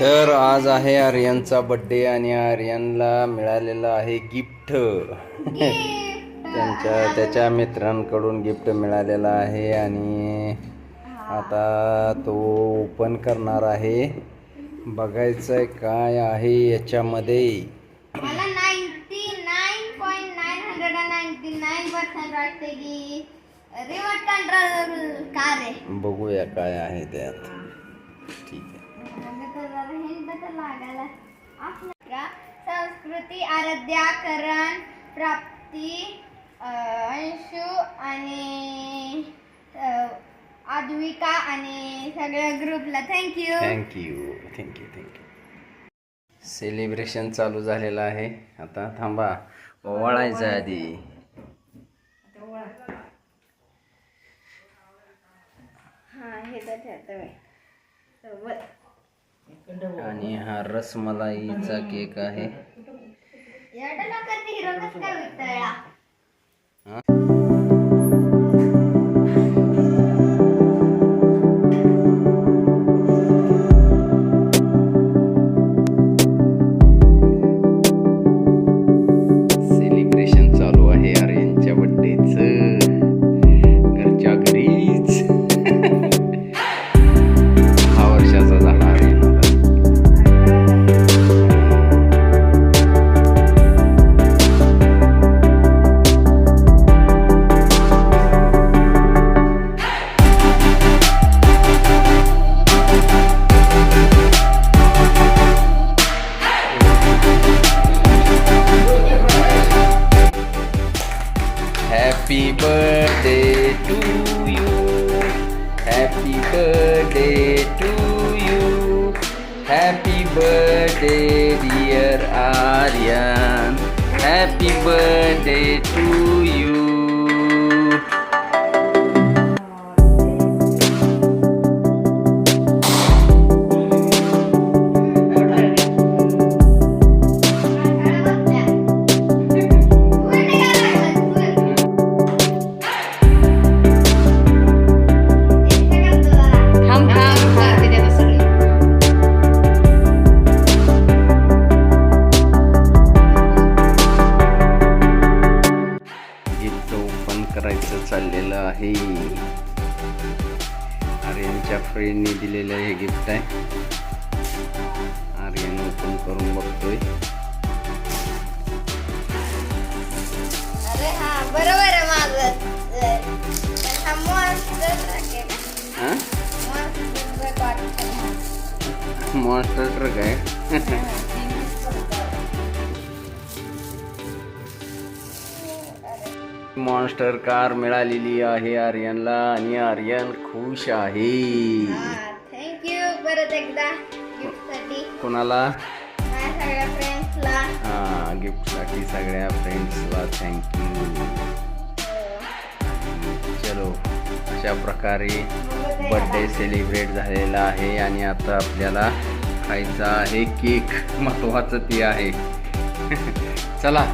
तर आज आहे आर्यनचा बड्डे आणि आर्यनला मिळालेलं आहे गिफ्ट त्यांच्या त्याच्या मित्रांकडून गिफ्ट मिळालेलं आहे आणि आता तो ओपन करणार आहे. बघायचं आहे काय आहे याच्यामध्ये. बघूया काय आहे त्यात. ठीक आहे. लागायला. आपल्या संस्कृती आराध्या करण प्राप्ती अंशू आणि अं, आद्विका आणि सगळ्या ग्रुपला. Thank you thank you thank you thank you celebration चालू झालेलं आहे. आता थांबा. ओवाळायचं आधी. हां हे तर आणि हा रसमलाईचा केक आहे. एवढं Happy birthday to you. Happy birthday to you. Happy birthday, dear Aryan. Happy birthday to you. आहे. आर्यनच्या फ्रेंडने दिलेलं हे गिफ्ट आहे. आर्यन ओपन करून बघतोय. अरे हा बरोबर आहे माझं. हा. मॉन्स्टर कार मिळालेली आहे आर्यनला आणि आर्यन खुश आहे. you. परत एकदा गिफ्टसाठी कोणाला? सगळ्या फ्रेंड्सला हां गिफ्टसाठी सगळ्या फ्रेंड्सला थँक्यू चलो अशा प्रकारे बर्थडे सेलिब्रेट झालेला आहे आणि आता आपल्याला खायचा आहे केक महत्वाचं ती आहे. चला.